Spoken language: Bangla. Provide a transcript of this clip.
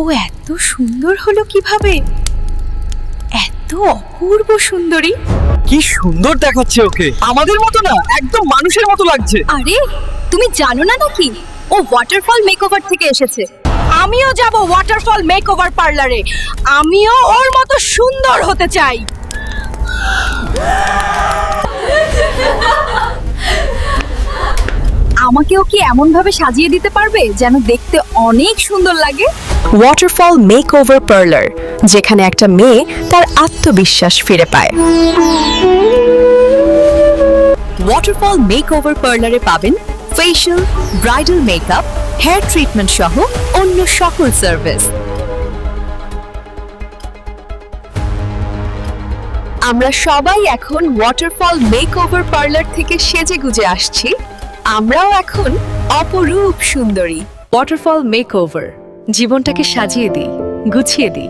ও এত সুন্দর হলো কীভাবে? এত অপূর্ব সুন্দরী। কি সুন্দর দেখাচ্ছে ওকে। আমাদের মতো না একদম মানুষের মতো লাগছে। আরে তুমি জানো না নাকি? ও ওয়াটারফল মেকওভার থেকে এসেছে। আমিও যাব ওয়াটারফল মেকওভার পার্লারে আমিও ওর মতো সুন্দর হতে চাই। আমাকেও কি এমন ভাবে সাজিয়ে দিতে পারবে যেন দেখতে অনেক সুন্দর লাগে? ওয়াটারফল মেক ওভার পার্লার যেখানে একটা মেয়ে তার আত্মবিশ্বাস ফিরে পায়। ওয়াটারফল মেক ওভার পার্লারে পাবেন facial bridal makeup hair treatment সহ অন্য সকল সার্ভিস আমরা সবাই এখন ওয়াটারফল মেক ওভার পার্লার থেকে সেজে গুজে আসছি। আমরাও এখন অপরূপ সুন্দরী ওয়াটারফল মেকওভার জীবনটাকে সাজিয়ে দিই গুছিয়ে দিই।